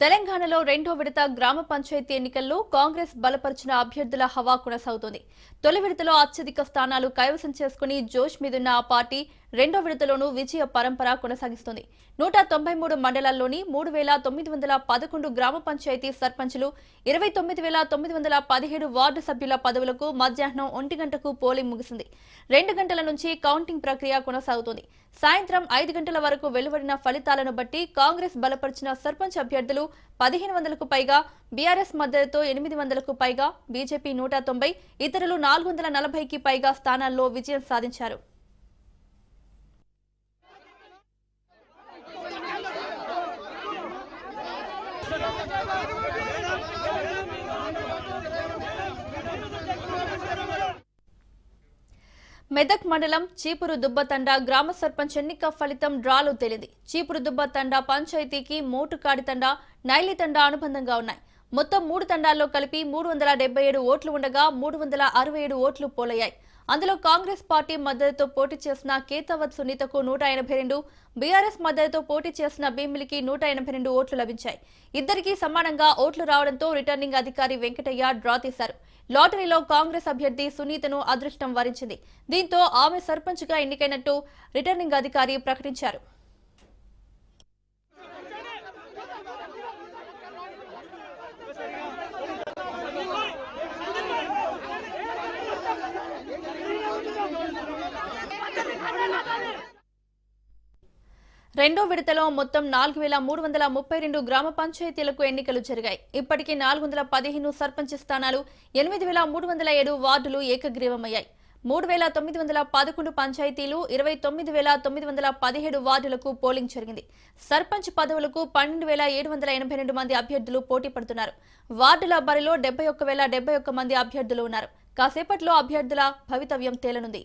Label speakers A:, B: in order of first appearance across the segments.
A: తెలంగాణలో రెండో విడత గ్రామ పంచాయతీ ఎన్నికల్లో కాంగ్రెస్ బలపరిచిన అభ్యర్థుల హవా కొనసాగుతోంది. తొలి విడతలో అత్యధిక స్థానాలు కైవసం చేసుకుని జోష్ మీదున్న ఆ పార్టీ రెండో విడతలోనూ విజయ పరంపర కొనసాగిస్తోంది. నూట తొంభై మూడు మండలాల్లోని మూడు వేల తొమ్మిది వందల పదకొండు గ్రామ పంచాయతీ సర్పంచులు ఇరవై తొమ్మిది వేల తొమ్మిది వందల పదిహేడు వార్డు సభ్యుల పదవులకు మధ్యాహ్నం ఒంటి గంటకు పోలింగ్ ముగిసింది. రెండు గంటల నుంచి కౌంటింగ్ ప్రక్రియ కొనసాగుతోంది. సాయంత్రం ఐదు గంటల వరకు వెలువడిన ఫలితాలను బట్టి కాంగ్రెస్ బలపరిచిన సర్పంచ్ అభ్యర్థులు పదిహేను వందలకు పైగా బీఆర్ఎస్ మద్దతుతో ఎనిమిది వందలకు పైగా బీజేపీ నూట తొంభై ఇతరులు నాలుగు వందల నలభైకి పైగా స్థానాల్లో విజయం సాధించారు. మెదక్ మండలం చీపురు దుబ్బతండ గ్రామ సర్పంచ్ ఎన్నిక ఫలితం డ్రాలో తేలింది. చీపురు దుబ్బతండ పంచాయతీకి మోటుకాడి తండా నైలి తండా అనుబంధంగా ఉన్నాయి. మొత్తం మూడు తండాల్లో కలిపి మూడు వందల డెబ్బై ఏడు ఓట్లు ఉండగా మూడు వందల అరవై ఏడు ఓట్లు పోలయ్యాయి. అందులో కాంగ్రెస్ పార్టీ మద్దతుతో పోటీ చేసిన కేతావత్ సునీతకు నూట ఎనభై రెండు బీఆర్ఎస్ మద్దతుతో పోటీ చేసిన భీమిలికి నూట ఎనభై రెండు ఓట్లు లభించాయి. ఇద్దరికీ సమానంగా ఓట్లు రావడంతో రిటర్నింగ్ అధికారి వెంకటయ్య డ్రా తీశారు. లాటరీలో కాంగ్రెస్ అభ్యర్థి సునీతను అదృష్టం వరించింది. దీంతో ఆమె సర్పంచ్గా ఎన్నికైనట్టు రిటర్నింగ్ అధికారి ప్రకటించారు. రెండో విడతలో మొత్తం నాలుగు వేల మూడు వందల ముప్పై రెండు గ్రామ పంచాయతీలకు ఎన్నికలు జరిగాయి. ఇప్పటికీ నాలుగు వందల పదిహేను సర్పంచ్ స్థానాలు ఎనిమిది వేల మూడు వందల ఏడు వార్డులు ఏకగ్రీవమయ్యాయి. మూడు వేల తొమ్మిది వందల పదకొండు పంచాయతీలు ఇరవై తొమ్మిది వేల తొమ్మిది వందల పదిహేడు వార్డులకు పోలింగ్ జరిగింది. సర్పంచ్ పదవులకు పన్నెండు వేల ఏడు వందల ఎనభై రెండు మంది అభ్యర్థులు పోటీ పడుతున్నారు. వార్డుల బరిలో డెబ్బై ఒక్క వేల డెబ్బై ఒక్క మంది అభ్యర్థులు ఉన్నారు. కాసేపట్లో అభ్యర్థుల భవితవ్యం తేలనుంది.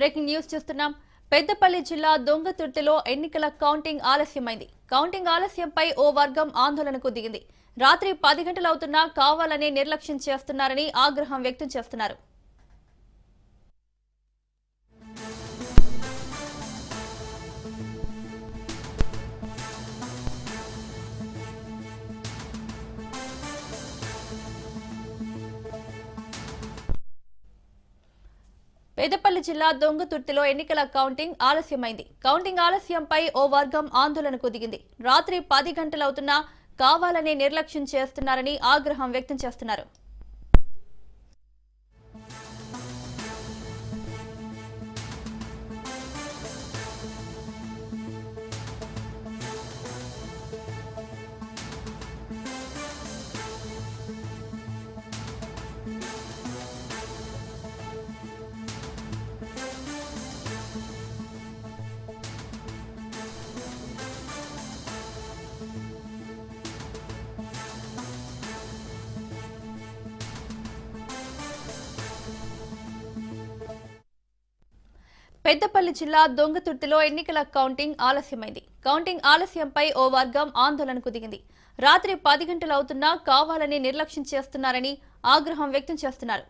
A: బ్రేకింగ్ న్యూస్ చూస్తున్నాం. పెద్దపల్లి జిల్లా దొంగతుర్తిలో ఎన్నికల కౌంటింగ్ ఆలస్యమైంది. కౌంటింగ్ ఆలస్యంపై ఓ వర్గం ఆందోళనకు దిగింది. రాత్రి పది గంటలవుతున్నా కావాలని నిర్లక్ష్యం చేస్తున్నారని ఆగ్రహం వ్యక్తం చేస్తున్నారు. పెద్దపల్లి జిల్లా దొంగతుర్తిలో ఎన్నికల కౌంటింగ్ ఆలస్యమైంది. కౌంటింగ్ ఆలస్యంపై ఓ వర్గం ఆందోళనకు దిగింది. రాత్రి పది గంటలవుతున్నా కావాలనే నిర్లక్ష్యం చేస్తున్నారని ఆగ్రహం వ్యక్తం చేస్తున్నారు. పెద్దపల్లి జిల్లా దొంగతుర్తిలో ఎన్నికల కౌంటింగ్ ఆలస్యమైంది. కౌంటింగ్ ఆలస్యంపై ఓ వర్గం ఆందోళనకు దిగింది. రాత్రి పది గంటలవుతున్నా కావాలని నిర్లక్ష్యం చేస్తున్నారని ఆగ్రహం వ్యక్తం చేస్తున్నారు.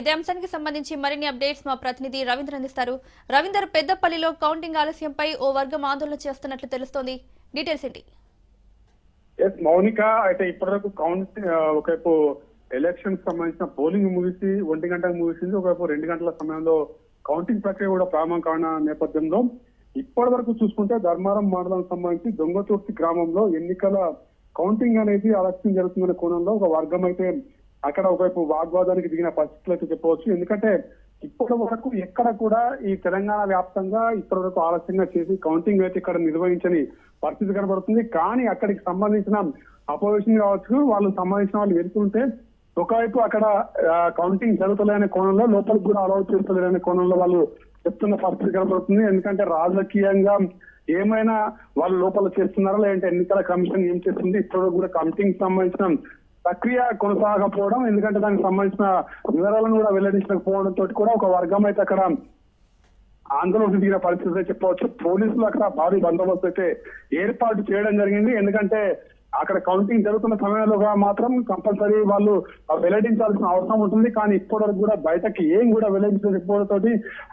A: ఇదే అంశానికి సంబంధించి మరిన్ని అప్డేట్స్ మా ప్రతినిధి రవీంద్ర అందిస్తారు. రవీందర్ పెద్దపల్లిలో కౌంటింగ్ ఆలస్యంపై ఓ వర్గం ఆందోళన చేస్తున్నట్లు తెలుస్తోంది. డీటెయిల్స్ ఏంటి?
B: మౌనిక అయితే ఇప్పటివరకు కౌంట్ ఒకవైపు ఎలక్షన్ సంబంధించిన పోలింగ్ ముగిసి ఒంటి గంటకు ముగిసింది. ఒకవైపు రెండు గంటల సమయంలో కౌంటింగ్ ప్రక్రియ కూడా ప్రారంభం కాన నేపథ్యంలో ఇప్పటి వరకు చూసుకుంటే ధర్మారం మండలం సంబంధించి దొంగతుర్తి గ్రామంలో ఎన్నికల కౌంటింగ్ అనేది ఆలస్యం జరుగుతుందనే కోణంలో ఒక వర్గం అయితే అక్కడ ఒకవైపు వాగ్వాదానికి దిగిన పరిస్థితులు అయితే చెప్పవచ్చు. ఎందుకంటే ఇప్పటి వరకు ఎక్కడ కూడా ఈ తెలంగాణ వ్యాప్తంగా ఇప్పటి వరకు ఆలస్యంగా చేసి కౌంటింగ్ అయితే ఇక్కడ నిర్వహించని పరిస్థితి కనబడుతుంది. కానీ అక్కడికి సంబంధించిన అపోజిషన్ కావచ్చు వాళ్ళు సంబంధించిన వాళ్ళు వెళ్తుంటే ఒకవైపు అక్కడ కౌంటింగ్ జరుగుతలేని కోణంలో లోపలికి కూడా అలౌ చేస్తలేని కోణంలో వాళ్ళు చెప్తున్న పరిస్థితి కనబడుతుంది. ఎందుకంటే రాజకీయంగా ఏమైనా వాళ్ళు లోపల చేస్తున్నారా లేదంటే ఎన్నికల కమిషన్ ఏం చేస్తుంది ఇప్పుడు కూడా కౌంటింగ్ సంబంధించిన ప్రక్రియ కొనసాగకపోవడం ఎందుకంటే దానికి సంబంధించిన వివరాలను కూడా వెల్లడించకపోవడం తోటి కూడా ఒక వర్గం అయితే అక్కడ ఆందోళన దిగిన పరిస్థితి చెప్పవచ్చు. పోలీసులు అక్కడ భారీ బందోబస్తు అయితే ఏర్పాటు చేయడం జరిగింది. ఎందుకంటే అక్కడ కౌంటింగ్ జరుగుతున్న సమయంలో మాత్రం కంపల్సరీ వాళ్ళు వెల్లడించాల్సిన అవసరం ఉంటుంది. కానీ ఇప్పటివరకు కూడా బయటకి ఏం కూడా వెల్లడించకపోవడంతో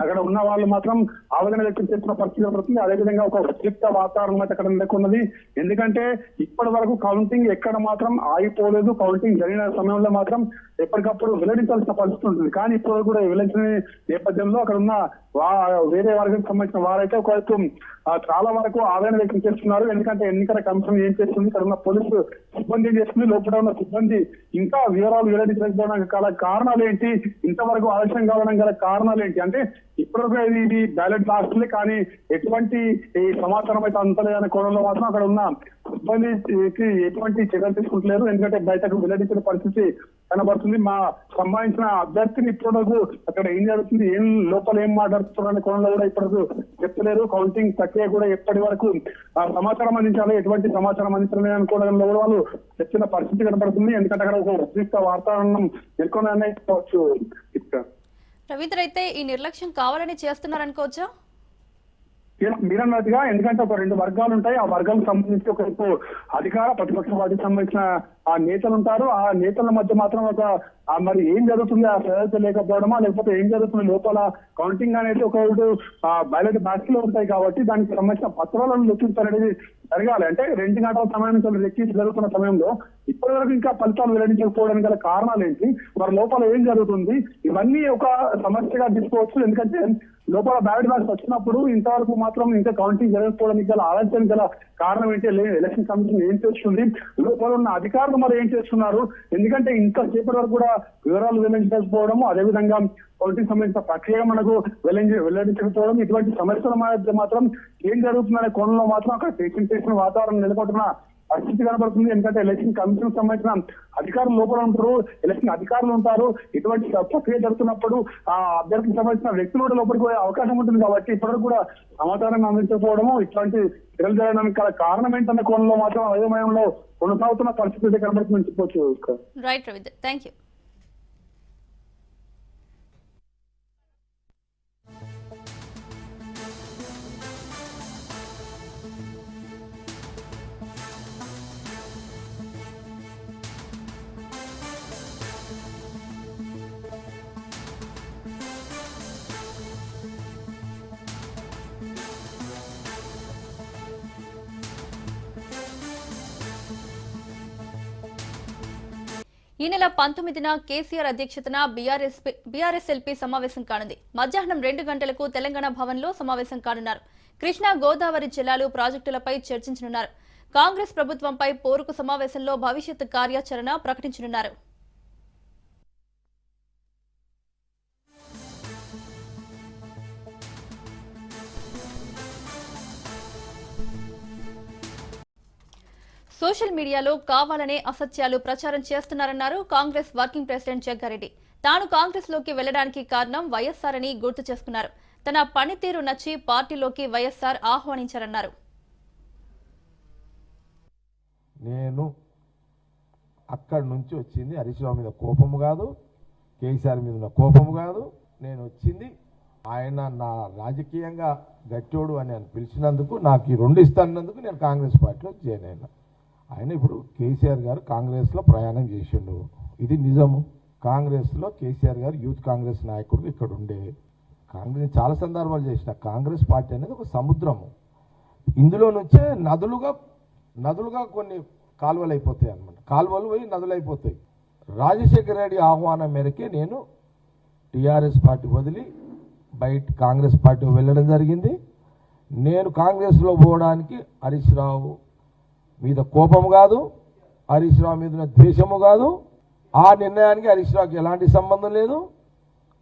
B: అక్కడ ఉన్న వాళ్ళు మాత్రం ఆవేదన వ్యక్తం చేస్తున్న పరిస్థితి కనబడుతుంది. అదేవిధంగా ఒక ఉద్రిక్త వాతావరణం అయితే అక్కడ నెలకొన్నది. ఎందుకంటే ఇప్పటి వరకు కౌంటింగ్ ఎక్కడ మాత్రం ఆగిపోలేదు. కౌంటింగ్ జరిగిన సమయంలో మాత్రం ఎప్పటికప్పుడు వెల్లడించాల్సిన పరిస్థితి ఉంటుంది. కానీ ఇప్పటివరకు కూడా వెల్లడించిన నేపథ్యంలో అక్కడ ఉన్న వేరే వర్గం సంబంధించిన వారైతే ఒకవైపు చాలా వరకు ఆవేదన వ్యక్తం చేస్తున్నారు. ఎందుకంటే ఎన్నికల కమిషన్ ఏం చేస్తుంది? ఇక్కడ ఉన్న పోలీసు సిబ్బంది ఏం చేస్తుంది? లోపల ఉన్న సిబ్బంది ఇంకా వివరాలు వెల్లడించడానికి గల కారణాలు ఏంటి? ఇంతవరకు ఆలస్యం కావడం గల కారణాలు ఏంటి? అంటే ఇప్పటివరకు ఇది బ్యాలెట్ బాక్స్లే కానీ ఎటువంటి ఈ సమాచారం అయితే అంతలేదనే కోణంలో మాత్రం అక్కడ ఉన్న సిబ్బందికి ఎటువంటి చర్యలు తీసుకుంటలేరు. ఎందుకంటే బయటకు వెల్లడించిన పరిస్థితి కనబడుతుంది. మా సంబంధించిన అభ్యర్థిని ఇప్పటివరకు అక్కడ ఏం జరుగుతుంది? ఏం లోపల ఏం నడుపుతున్న కోణంలో కూడా ఇప్పటివరకు చెప్తలేరు కౌంటింగ్ ప్రక్రియ కూడా ఎప్పటి వరకు ఆ సమాచారం అందించాలి. ఎటువంటి సమాచారం అందించాలి అనుకోవడంలో కూడా వాళ్ళు చెప్తున్న పరిస్థితి కనబడుతుంది ఎందుకంటే అక్కడ ఒక ఉద్రిక్త వాతావరణం నెలకొని చెప్పవచ్చు.
A: రవీంద్ర అయితే ఈ నిర్లక్ష్యం కావాలని చేస్తున్నారనుకోవచ్చా?
B: మీరన్నట్టుగా ఎందుకంటే ఒక రెండు వర్గాలు ఉంటాయి. ఆ వర్గాలకు సంబంధించి ఒక అధికార ప్రతిపక్ష వాటికి సంబంధించిన ఆ నేతలు ఉంటారు. ఆ నేతల మధ్య మాత్రం ఒక మరి ఏం జరుగుతుంది? ఆ ప్రజలతో లేకపోవడమా? లేకపోతే ఏం జరుగుతుంది? లోపల కౌంటింగ్ అనేది ఒక వైపు ఆ లో ఉంటాయి కాబట్టి దానికి సంబంధించిన పత్రాలను లెక్కించాలనేది జరగాలి. అంటే రెండు గంటల సమయం నుంచి లెక్కించి జరుగుతున్న సమయంలో ఇప్పటి వరకు ఇంకా ఫలితాలు వెల్లడించకపోవడానికి గల కారణాలు ఏంటి? మరి లోపల ఏం జరుగుతుంది? ఇవన్నీ ఒక సమస్యగా తీసుకోవచ్చు. ఎందుకంటే లోపల బ్యాలెట్ బాక్స్ వచ్చినప్పుడు ఇంతవరకు మాత్రం ఇంకా కౌంటింగ్ జరగకపోవడానికి గల ఆలస్యం గల కారణం ఏంటి? ఎలక్షన్ కమిషన్ ఏం చేస్తుంది? లోపల ఉన్న అధికారులు మరి ఏం చేస్తున్నారు? ఎందుకంటే ఇంకా సేపటి వరకు కూడా వివరాలు వెల్లడించకపోవడము అదేవిధంగా కౌంటింగ్ సంబంధించిన ప్రక్రియ మనకు వెల్లడి వెల్లడించకపోవడం ఇటువంటి సమస్యల మధ్య మాత్రం ఏం జరుగుతుందనే కోణంలో మాత్రం అక్కడ పేషెంట్ చేసిన వాతావరణం నెలకొంటున్న పరిస్థితి కనబడుతుంది. ఎందుకంటే ఎలక్షన్ కమిషన్ సంబంధించిన అధికారులు లోపల ఉంటారు. ఎలక్షన్ అధికారులు ఉంటారు. ఇటువంటి ప్రక్రియ జరుగుతున్నప్పుడు ఆ అభ్యర్థికి సంబంధించిన వ్యక్తులు కూడా లోపలికి పోయే అవకాశం ఉంటుంది కాబట్టి ఇప్పటికి కూడా సమాచారం అందించకపోవడము ఇట్లాంటి చర్యలు జరగడానికి గల కారణం ఏంటన్న కోణంలో మాత్రం అయోమయంలో కొనసాగుతున్న పరిస్థితి అయితే కనబడుతుందని చెప్పొచ్చు
A: రైట్ రవీంద్ర థ్యాంక్ యూ ఈ నెల పంతొమ్మిదిన కేసీఆర్ అధ్యక్షతన బీఆర్ఎస్ బీఆర్ఎస్ ఎల్పీ సమావేశం కానుంది. మధ్యాహ్నం రెండు గంటలకు తెలంగాణ భవన్లో సమావేశం కానున్నారు. కృష్ణా గోదావరి జిల్లాలు ప్రాజెక్టులపై చర్చించనున్నారు. కాంగ్రెస్ ప్రభుత్వంపై పోరుకు సమావేశంలో భవిష్యత్ కార్యాచరణ ప్రకటించనున్నారు. సోషల్ మీడియాలో కావాలనే అసత్యాలు ప్రచారం చేస్తున్నారన్నారు కాంగ్రెస్ వర్కింగ్ ప్రెసిడెంట్ జగ్గారెడ్డి. తాను కాంగ్రెస్లోకి వెళ్ళడానికి కారణం వైఎస్ఆర్ అని గుర్తు చేసుకున్నారు. తన పనితీరు నచ్చి పార్టీలోకి వైఎస్ఆర్ ఆహ్వానించారన్నారు.
C: నేను అక్కడి నుంచి వచ్చింది హరీష్ మీద కోపము కాదు కేసీఆర్ మీద ఉన్న కోపము కాదు. నేను వచ్చింది ఆయన నా రాజకీయంగా గట్టోడు అని పిలిచినందుకు నాకు ఈ రెండు ఇస్తానందుకు నేను కాంగ్రెస్ పార్టీలో జాయిన్ అయినా. ఆయన ఇప్పుడు కేసీఆర్ గారు కాంగ్రెస్లో ప్రయాణం చేసిండు. ఇది నిజము. కాంగ్రెస్లో కేసీఆర్ గారు యూత్ కాంగ్రెస్ నాయకుడు ఇక్కడ ఉండే. కాంగ్రెస్ చాలా సందర్భాలు చేసిన. కాంగ్రెస్ పార్టీ అనేది ఒక సముద్రము. ఇందులో నుంచే నదులుగా నదులుగా కొన్ని కాలువలు అయిపోతాయి అనమాట కాలువలు పోయి నదులు అయిపోతాయి. రాజశేఖర రెడ్డి ఆహ్వానం మేరకే నేను టీఆర్ఎస్ పార్టీ వదిలి బయట కాంగ్రెస్ పార్టీ వెళ్ళడం జరిగింది. నేను కాంగ్రెస్లో పోవడానికి హరీష్ రావు మీద కోపము కాదు హరీష్ రావు మీద ద్వేషము కాదు. ఆ నిర్ణయానికి హరీష్ రావుకి ఎలాంటి సంబంధం లేదు.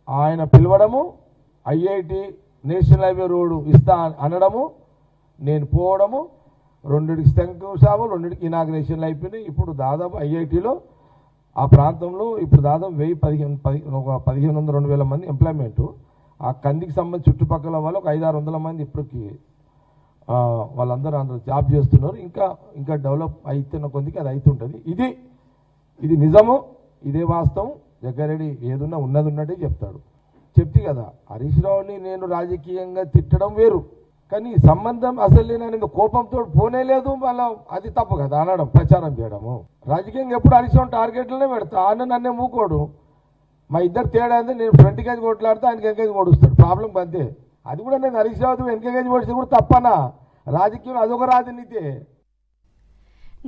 C: ఆయన పిలవడము ఐఐటి నేషనల్ హైవే రోడ్డు ఇస్తా అనడము నేను పోవడము రెండుకి శంకుస్థాపన రెండుకి ఇనాగ్రేషన్లు అయిపోయినాయి. ఇప్పుడు దాదాపు ఐఐటిలో ఆ ప్రాంతంలో ఇప్పుడు దాదాపు వెయ్యి పదిహేను పది ఒక పదిహేను వందల రెండు వేల మంది ఎంప్లాయ్మెంటు. ఆ కందికి సంబంధించి చుట్టుపక్కల వాళ్ళు ఒక ఐదారు వందల మంది ఇప్పటికి వాళ్ళందరూ అందరూ జాబ్ చేస్తున్నారు. ఇంకా ఇంకా డెవలప్ అవుతున్న కొద్దికి అది అవుతుంటుంది ఇది ఇది నిజము ఇదే వాస్తవం. జగ్గారెడ్డి ఏదున్నా ఉన్నది ఉన్నట్టే చెప్తాడు. చెప్తే కదా హరీష్ రావుని నేను రాజకీయంగా తిట్టడం వేరు. కానీ సంబంధం అసలు నేను కోపంతో పోనే లేదు మళ్ళీ అది తప్పు కదా అనడం ప్రచారం చేయడము. రాజకీయంగా ఎప్పుడు హరీష్ రావు టార్గెట్లోనే పెడతా ఆయన నన్నే మూకోడు మా ఇద్దరు తేడా అంటే నేను ఫ్రంట్ కేజ్ కొట్లాడితే ఆయనకి వెనకేజ్ కొడుస్తాడు ప్రాబ్లం అంతే. అది కూడా నేను హరీష్ రావు వెనకేజ్ కొడితే కూడా తప్పనా? రాజకీయం అదొక రాజనీతి.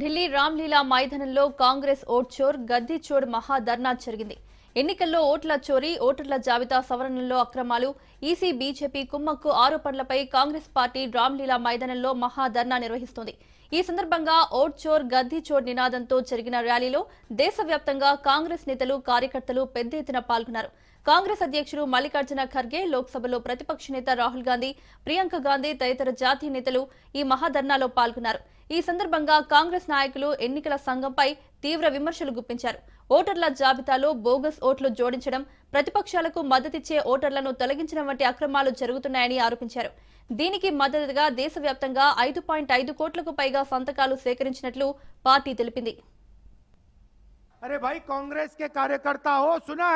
A: ఢిల్లీ రామ్లీలా మైదానంలో కాంగ్రెస్ ఓట్ చోర్ గద్దీ చోర్ మహా ధర్నా జరిగింది. ఎన్నికల్లో ఓట్ల చోరీ ఓటర్ల జాబితా సవరణలో అక్రమాలు ఈసీ బీజేపీ కుమ్మక్కు ఆరోపణలపై కాంగ్రెస్ పార్టీ రామ్లీలా మైదానంలో మహా ధర్నా నిర్వహిస్తోంది. ఈ సందర్భంగా ఓట్ చోర్ గద్దీ చోర్ నినాదంతో జరిగిన ర్యాలీలో దేశవ్యాప్తంగా కాంగ్రెస్ నేతలు కార్యకర్తలు పెద్ద ఎత్తున పాల్గొన్నారు. కాంగ్రెస్ అధ్యకుడు మల్లికార్జున ఖర్గే లోక్సభలో ప్రతిపక్ష నేత రాహుల్ గాంధీ ప్రియాంక గాంధీ తదితర జాతీయ నేతలు ఈ మహాధర్నాలో పాల్గొన్నారు. ఈ సందర్భంగా కాంగ్రెస్ నాయకులు ఎన్నికల సంఘంపై తీవ్ర విమర్శలు గుప్పించారు. ఓటర్ల జాబితాలో బోగస్ ఓట్లు జోడించడం ప్రతిపక్షాలకు మద్దతిచ్చే ఓటర్లను తొలగించడం వంటి అక్రమాలు జరుగుతున్నాయని ఆరోపించారు. దీనికి మద్దతుగా దేశవ్యాప్తంగా ఐదు పాయింట్ ఐదు కోట్లకు పైగా సంతకాలు సేకరించినట్లు పార్టీ తెలిపింది.
D: అరే భాయ్ కాంగ్రెస్ కే కార్యకర్త హో సునా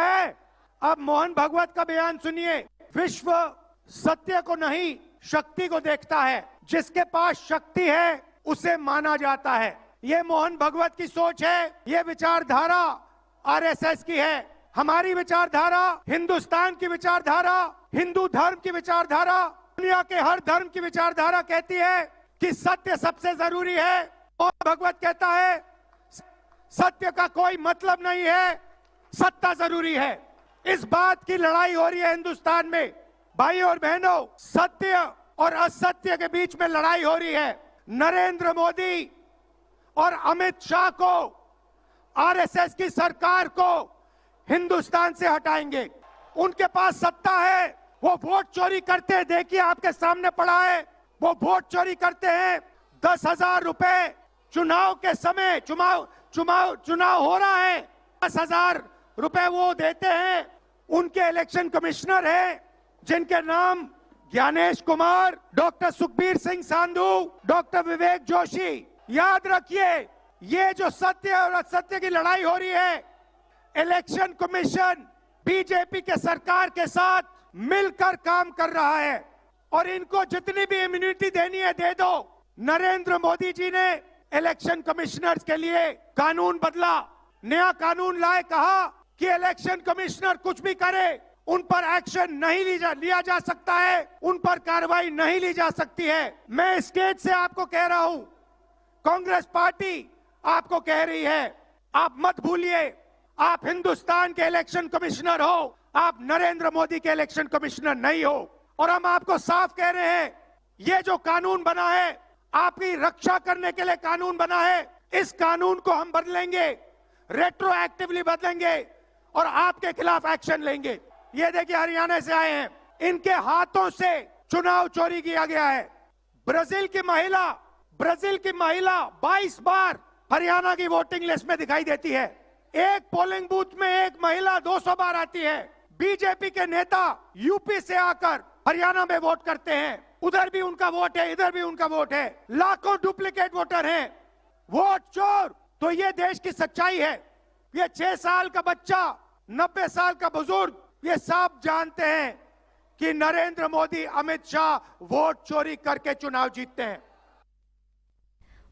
D: अब मोहन भगवत का बयान सुनिए। विश्व सत्य को नहीं, शक्ति को देखता है। जिसके पास शक्ति है, उसे माना जाता है। ये मोहन भगवत की सोच है, ये विचारधारा आरएसएस की है। हमारी विचारधारा हिंदुस्तान की विचारधारा, हिंदू धर्म की विचारधारा, दुनिया के हर धर्म की विचारधारा कहती है कि सत्य सबसे ज़रूरी है। मोहन भगवत कहता है, सत्य का कोई मतलब नहीं है, सत्ता ज़रूरी है। इस बात की लड़ाई हो रही है हिंदुस्तान में। भाई और बहनों, सत्य और असत्य के बीच में लड़ाई हो रही है। नरेंद्र मोदी और अमित शाह को, आरएसएस की सरकार को हिंदुस्तान से हटाएँगे। उनके पास सत्ता है, वो वोट चोरी करते हैं। देखिए, आपके सामने पड़ा है, वो वोट चोरी करते हैं। दस हज़ार रुपए चुनाव के समय चुनाव चुनाव चुनाव हो रहा है। दस हज़ार रुपए वो देते हैं। उनके इलेक्शन कमिश्नर हैं, जिनके नाम ज्ञानेश कुमार, डॉक्टर सुखबीर सिंह सांधू, डॉक्टर विवेक जोशी। याद रखिए, ये जो सत्य और असत्य की लड़ाई हो रही है इलेक्शन कमीशन बीजेपी के सरकार के साथ मिलकर काम कर रहा है। और इनको जितनी भी इम्यूनिटी देनी है, दे दो। नरेंद्र मोदी जी ने इलेक्शन कमिश्नर्स के लिए कानून बदला। नया कानून लाए, कहा कि इलेक्शन कमिश्नर कुछ भी करे उन पर एक्शन नहीं ली जा, लिया जा सकता है उन पर कार्रवाई नहीं ली जा सकती है। मैं स्टेज से आपको कह रहा हूँ कांग्रेस पार्टी आपको कह रही है आप मत भूलिए आप हिंदुस्तान के इलेक्शन कमिश्नर हो आप नरेंद्र मोदी के इलेक्शन कमिश्नर नहीं हो। और हम आपको साफ़ कह रहे हैं ये जो कानून बना है आपकी रक्षा करने के लिए कानून बना है इस कानून को हम बदलेंगे रेट्रोएक्टिवली बदलेंगे। और आपके खिलाफ एक्शन लेंगे। ये देखिए हरियाणा से आए हैं। इनके हाथों से चुनाव चोरी किया गया है। ब्राज़ील की महिला, ब्राज़ील की महिला 22 बार हरियाणा की वोटिंग लिस्ट में दिखाई देती है। एक पोलिंग बूथ में एक महिला 200 बार आती है। बीजेपी के नेता यूपी से आकर हरियाणा में वोट करते हैं। उधर भी उनका वोट है, इधर भी उनका वोट है। लाखों डुप्लीकेट वोटर हैं। वोट चोर! तो ये देश की सच्चाई है। ये छह साल का बच्चा नब्बे साल का बुजुर्ग ये सब जानते हैं कि नरेंद्र मोदी अमित शाह वोट चोरी करके चुनाव जीतते हैं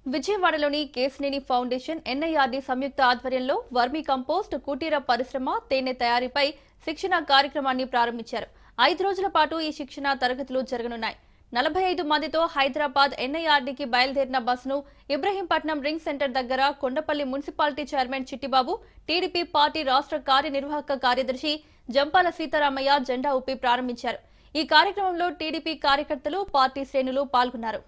A: విజయవాడలోని కేసినేని ఫౌండేషన్ ఎన్ఐఆర్డి సంయుక్త ఆధ్వర్యంలో వర్మీ కంపోస్ట్ కుటీర పరిశ్రమ తేనె తయారీపై శిక్షణ కార్యక్రమాన్ని ప్రారంభించారు ఐదు రోజుల పాటు ఈ శిక్షణ తరగతులు జరగనున్నాయి నలభై ఐదు మందితో హైదరాబాద్ ఎన్ఐఆర్డీకి బయలుదేరిన బస్సును ఇబ్రహీంపట్నం రింగ్ సెంటర్ దగ్గర Kondapalli municipality chairman Chittibabu TDP party రాష్ట్ర కార్యనిర్వాహక కార్యదర్శి జంపాల సీతారామయ్య జెండా ఊపి ప్రారంభించారు. ఈ కార్యక్రమంలో టీడీపీ కార్యకర్తలు పార్టీ శ్రేణులు పాల్గొన్నారు.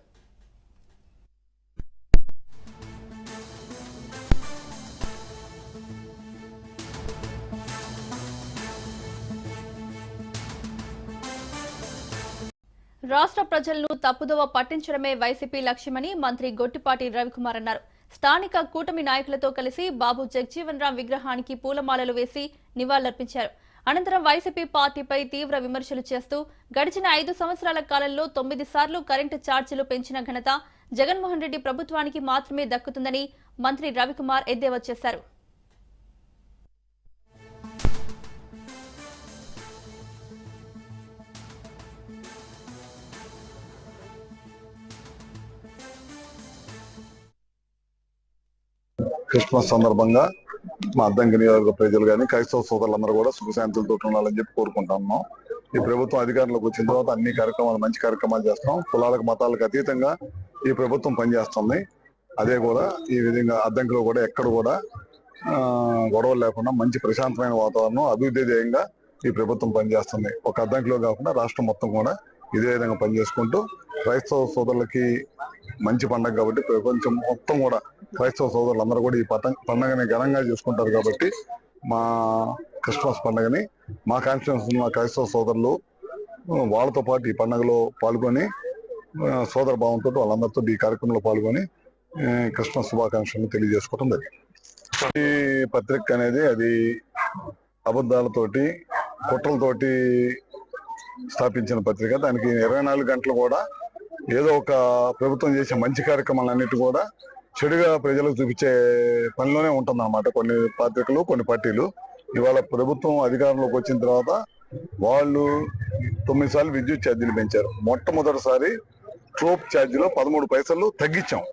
A: రాష్ట్ర ప్రజలను తప్పుదోవ పట్టించడమే వైసీపీ లక్ష్యమని మంత్రి గొట్టిపాటి రవికుమార్ అన్నారు. స్థానిక కూటమి నాయకులతో కలిసి బాబు జగజీవన్ రామ్ విగ్రహానికి పూలమాలలు వేసి నివాళులర్పించారు. అనంతరం వైసీపీ పార్టీపై తీవ్ర విమర్శలు చేస్తూ గడిచిన ఐదు సంవత్సరాల కాలంలో తొమ్మిది సార్లు కరెంటు ఛార్జీలు పెంచిన ఘనత జగన్మోహన్ రెడ్డి ప్రభుత్వానికి మాత్రమే దక్కుతుందని మంత్రి రవికుమార్ ఎద్దేవా చేశారు.
E: క్రిస్మస్ సందర్భంగా మా అద్దంకి నియోజక ప్రజలు కానీ క్రైస్తవ సోదరులందరూ కూడా సుఖశాంతులతో ఉండాలని చెప్పి కోరుకుంటున్నాం ఈ ప్రభుత్వం అధికారంలోకి వచ్చిన తర్వాత అన్ని కార్యక్రమాలు మంచి కార్యక్రమాలు చేస్తాం. కులాలకు మతాలకు అతీతంగా ఈ ప్రభుత్వం పనిచేస్తుంది. అదే కూడా ఈ విధంగా అద్దంకిలో కూడా ఎక్కడ కూడా గొడవలు లేకుండా మంచి ప్రశాంతమైన వాతావరణం అభివృద్ధి ధ్యేయంగా ఈ ప్రభుత్వం పనిచేస్తుంది. ఒక అద్దంకిలో కాకుండా రాష్ట్రం మొత్తం కూడా ఇదే విధంగా పనిచేసుకుంటూ క్రైస్తవ సోదరులకి మంచి పండగ కాబట్టి ప్రపంచం మొత్తం కూడా క్రైస్తవ సోదరులందరూ కూడా ఈ పతంగ పండగని ఘనంగా చేసుకుంటారు కాబట్టి మా క్రిస్మస్ పండగని మా కాన్స్టిట్యూన్స్ ఉన్న క్రైస్తవ సోదరులు వాళ్ళతో పాటు ఈ పండగలో పాల్గొని సోదర భావంతో వాళ్ళందరితో ఈ కార్యక్రమంలో పాల్గొని క్రిస్మస్ శుభాకాంక్షలు తెలియజేసుకోవడం జరిగింది. ఈ పత్రిక అనేది అది అబద్ధాలతోటి కుట్రలతోటి స్థాపించిన పత్రిక. దానికి ఇరవై నాలుగు గంటలు కూడా ఏదో ఒక ప్రభుత్వం చేసే మంచి కార్యక్రమాలన్నిటి కూడా చెడుగా ప్రజలకు చూపించే పనిలోనే ఉంటుంది అన్నమాట కొన్ని పత్రికలు కొన్ని పార్టీలు. ఇవాళ ప్రభుత్వం అధికారంలోకి వచ్చిన తర్వాత వాళ్ళు తొమ్మిది సార్లు విద్యుత్ ఛార్జీలు పెంచారు. మొట్టమొదటిసారి ట్రోప్ ఛార్జీలో పదమూడు పైసలు తగ్గించాం.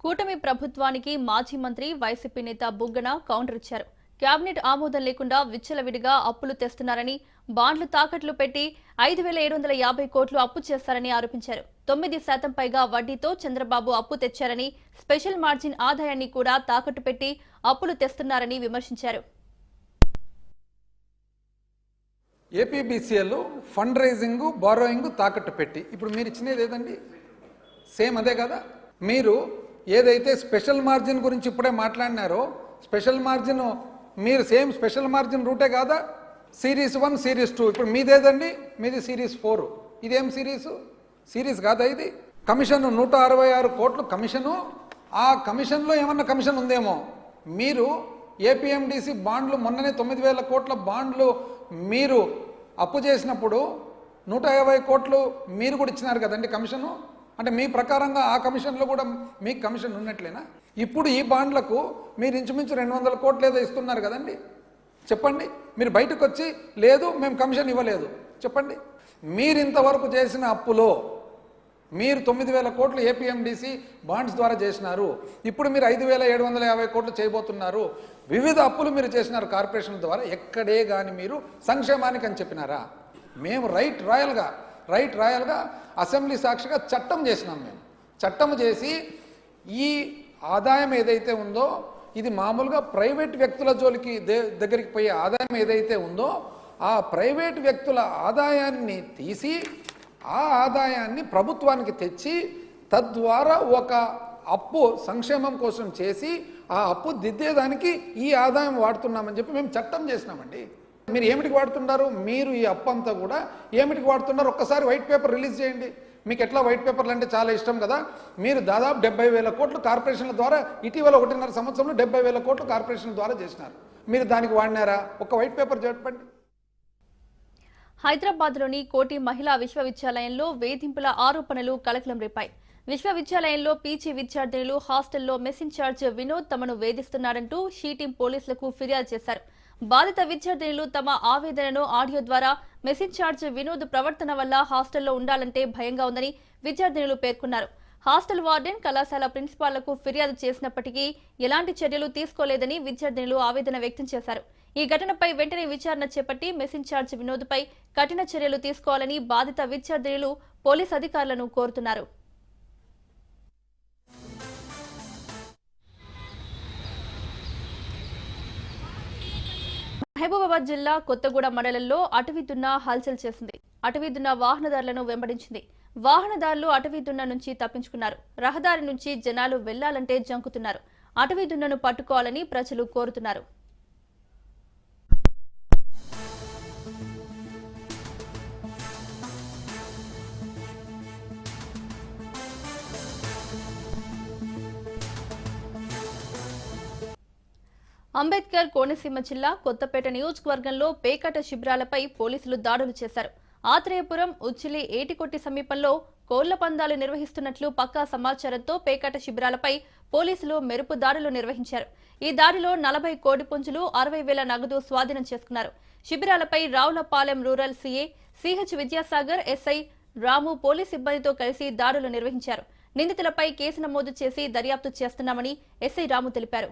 A: కూటమి ప్రభుత్వానికి మాజీ మంత్రి వైసీపీ నేత బుగ్గన కౌంటర్ ఇచ్చారు. కేబినెట్ ఆమోదం లేకుండా విచ్చలవిడిగా అప్పులు తెస్తున్నారని బాండ్లు తాకట్లు పెట్టి ఐదు వేల ఏడు వందల యాభై కోట్లు అప్పు చేస్తారని ఆరోపించారు. తొమ్మిది శాతం పైగా వడ్డీతో చంద్రబాబు అప్పు తెచ్చారని స్పెషల్ మార్జిన్ ఆదాయాన్ని కూడా తాకట్టు పెట్టి అప్పులు తెస్తున్నారని విమర్శించారు.
F: ఏపీబీసీఎల్ ఫండ్ రైజింగ్ బారోయింగ్ తాకట్టు పెట్టి. ఇప్పుడు మీరు ఇచ్చినది ఏదండి? సేమ్ అదే కదా? మీరు ఏదైతే స్పెషల్ మార్జిన్ గురించి ఇప్పుడే మాట్లాడినారో స్పెషల్ మార్జిన్ మీరు సేమ్ స్పెషల్ మార్జిన్ రూటే కాదా? Series one series two. ఇప్పుడు మీదేదండి? మీది సిరీస్ ఫోర్. ఇదేం సిరీస్? సిరీస్ కాదా ఇది? కమిషన్ నూట అరవై ఆరు కోట్లు కమిషను. ఆ కమిషన్లో ఏమన్నా కమిషన్ ఉందేమో? మీరు ఏపీఎండిసి బాండ్లు మొన్ననే తొమ్మిది వేల కోట్ల బాండ్లు మీరు అప్పు చేసినప్పుడు నూట యాభై కోట్లు మీరు కూడా ఇచ్చినారు కదండి కమిషను. అంటే మీ ప్రకారంగా ఆ కమిషన్లో కూడా మీకు కమిషన్ ఉన్నట్లేనా? ఇప్పుడు ఈ బాండ్లకు మీరు ఇంచుమించు రెండు వందల కోట్లు ఏదో ఇస్తున్నారు కదండి. చెప్పండి. మీరు బయటకు వచ్చి లేదు మేము కమిషన్ ఇవ్వలేదు. చెప్పండి. మీరు ఇంతవరకు చేసిన అప్పులో మీరు తొమ్మిది వేల కోట్లు ఏపీఎండిసి బాండ్స్ ద్వారా చేసినారు. ఇప్పుడు మీరు ఐదు వేల ఏడు వందల యాభై కోట్లు చేయబోతున్నారు. వివిధ అప్పులు మీరు చేసినారు కార్పొరేషన్ ద్వారా. ఎక్కడే కానీ మీరు సంక్షేమానికి అని చెప్పినారా? మేము రైట్ రాయల్గా రైట్ రాయల్గా అసెంబ్లీ సాక్షిగా చట్టం చేసినాం మేము. చట్టం చేసి ఈ ఆదాయం ఏదైతే ఉందో ఇది మామూలుగా ప్రైవేట్ వ్యక్తుల జోలికి దగ్గరికి పోయే ఆదాయం ఏదైతే ఉందో ఆ ప్రైవేట్ వ్యక్తుల ఆదాయాన్ని తీసి ఆ ఆదాయాన్ని ప్రభుత్వానికి తెచ్చి తద్వారా ఒక అప్పు సంక్షేమం కోసం చేసి ఆ అప్పు దిద్దేదానికి ఈ ఆదాయం వాడుతున్నామని చెప్పి మేము చట్టం చేసినామండి. మీరు ఏమిటికి వాడుతున్నారు? మీరు ఈ అప్పు అంతా కూడా ఏమిటికి వాడుతున్నారు? ఒక్కసారి వైట్ పేపర్ రిలీజ్ చేయండి. మీకు ఎట్లా వైట్ పేపర్లు అంటే చాలా ఇష్టం కదా? మీరు దాదాపు డెబ్బై వేల కోట్లు కార్పొరేషన్ల ద్వారా ఇటీవల ఒకటిన్నర సంవత్సరంలో డెబ్బై వేల కోట్లు కార్పొరేషన్ ద్వారా చేసినారు. మీరు దానికి వాడినారా? ఒక వైట్ పేపర్ చెప్పండి.
A: హైదరాబాద్లోని కోటి మహిళా విశ్వవిద్యాలయంలో వేధింపుల ఆరోపణలు కలకలం రేపాయి. విశ్వవిద్యాలయంలో పీజీ విద్యార్థినులు హాస్టల్లో మెస్ ఇన్ఛార్జ్ వినోద్ తమను వేధిస్తున్నారంటూ షీటీం పోలీసులకు ఫిర్యాదు చేశారు. బాధిత విద్యార్థినులు తమ ఆవేదనను ఆడియో ద్వారా మెసేజ్ చార్జ్ వినోద్ ప్రవర్తన వల్ల హాస్టల్లో ఉండాలంటే భయంగా ఉందని విద్యార్థినులు పేర్కొన్నారు. హాస్టల్ వార్డెన్ కళాశాల ప్రిన్సిపాళ్ళకు ఫిర్యాదు చేసినప్పటికీ ఎలాంటి చర్యలు తీసుకోలేదని విద్యార్థినులు ఆవేదన వ్యక్తం చేశారు. ఈ ఘటనపై వెంటనే విచారణ చేపట్టి మెసిన్ చార్జ్ వినోద్పై కఠిన చర్యలు తీసుకోవాలని బాధిత విద్యార్థినులు పోలీస్ అధికారులను కోరుతున్నారు. మహబూబాబాద్ జిల్లా కొత్తగూడ మండలంలో అటవీ దున్న హల్చల్ చేసింది. అటవీ దున్న వాహనదారులను వెంబడించింది. వాహనదారులు అటవీ దున్న నుంచి తప్పించుకున్నారు. రహదారి నుంచి జనాలు వెళ్ళాలంటే జంకుతున్నారు. అటవీ దున్నను పట్టుకోవాలని ప్రజలు కోరుతున్నారు. అంబేద్కర్ కోనసీమ జిల్లా కొత్తపేట నియోజకవర్గంలో పేకాట శిబిరాలపై పోలీసులు దాడులు చేశారు. ఆత్రేయపురం ఉచ్చిలి ఏటికొట్టి సమీపంలో కోళ్ళ పందాలు నిర్వహిస్తున్నట్లు పక్కా సమాచారంతో పేకాట శిబిరాలపై పోలీసులు మెరుపు దాడులు నిర్వహించారు. ఈ దాడిలో నలభై కోడి పుంజులు అరవై వేల నగదు స్వాధీనం చేసుకున్నారు. శిబిరాలపై Ravulapalem rural CA CH Vidyasagar SI Ramu police సిబ్బందితో కలిసి దాడులు నిర్వహించారు. నిందితులపై కేసు నమోదు చేసి దర్యాప్తు చేస్తున్నామని ఎస్ఐ రాము తెలిపారు.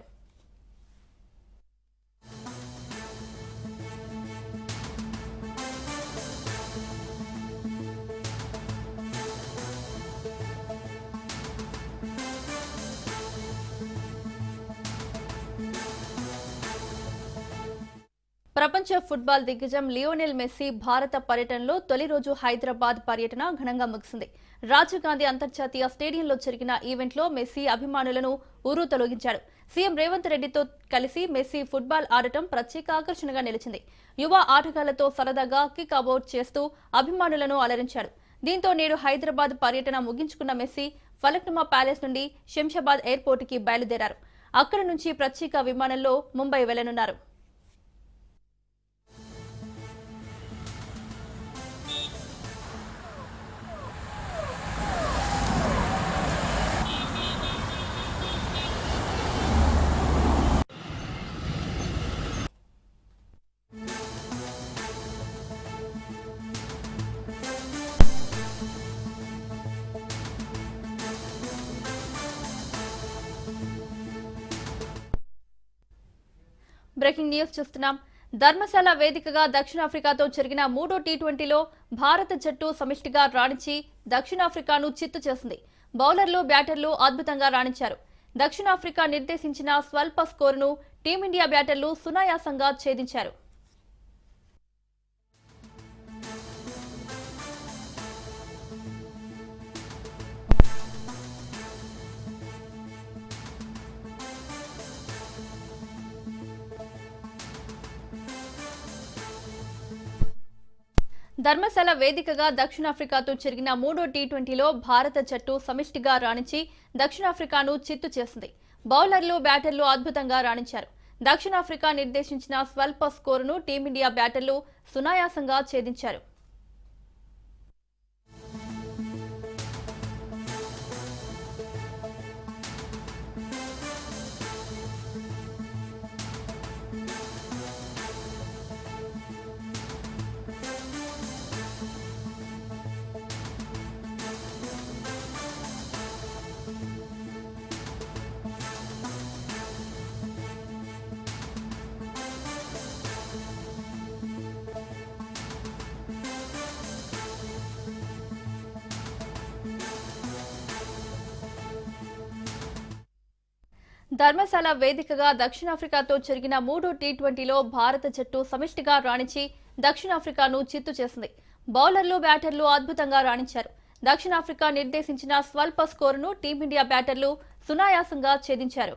A: ప్రపంచ ఫుట్బాల్ దిగ్గజం లియోనెల్ మెస్సీ భారత పర్యటనలో తొలి రోజు హైదరాబాద్ పర్యటన ఘనంగా ముగిసింది. రాజీవ్ గాంధీ అంతర్జాతీయ స్టేడియంలో జరిగిన ఈవెంట్లో మెస్సీ అభిమానులను ఊరు తొలగించాడు. సీఎం రేవంత్ రెడ్డితో కలిసి మెస్సీ ఫుట్బాల్ ఆడటం ప్రత్యేక ఆకర్షణగా నిలిచింది. యువ ఆటగాళ్ళతో సరదాగా కిక్ అబౌట్ చేస్తూ అభిమానులను అలరించాడు. దీంతో నేడు హైదరాబాద్ పర్యటన ముగించుకున్న మెస్సీ ఫలక్నుమా ప్యాలెస్ నుండి శంషాబాద్ ఎయిర్పోర్టుకి బయలుదేరారు. అక్కడి నుంచి ప్రత్యేక విమానంలో ముంబై వెళ్ళనున్నారు బ్రేకింగ్ న్యూస్ చూస్తున్నాం. ధర్మశాల వేదికగా దక్షిణాఫ్రికాతో జరిగిన మూడో టీ ట్వంటీలో భారత జట్టు సమిష్టిగా రాణించి దక్షిణాఫ్రికాను చిత్తు చేసింది. బౌలర్లు బ్యాటర్లు అద్భుతంగా రాణించారు. దక్షిణాఫ్రికా నిర్దేశించిన స్వల్ప స్కోరును టీమిండియా బ్యాటర్లు సునాయాసంగా ఛేదించారు. ధర్మశాల వేదికగా దక్షిణాఫ్రికాతో జరిగిన మూడో టీ ట్వంటీలో భారత జట్టు సమిష్టిగా రాణించి దక్షిణాఫ్రికాను చిత్తు చేసింది. బౌలర్లు బ్యాటర్లు అద్భుతంగా రాణించారు. దక్షిణాఫ్రికా నిర్దేశించిన స్వల్ప స్కోరును టీమిండియా బ్యాటర్లు సునాయాసంగా ఛేదించారు. ధర్మశాల వేదికగా దక్షిణాఫ్రికాతో జరిగిన మూడో టీ ట్వంటీలో భారత జట్టు సమిష్టిగా రాణించి దక్షిణాఫ్రికాను చిత్తు చేసింది. బౌలర్లు బ్యాటర్లు అద్భుతంగా రాణించారు. దక్షిణాఫ్రికా నిర్దేశించిన స్వల్ప స్కోరును టీమిండియా బ్యాటర్లు సునాయాసంగా ఛేదించారు.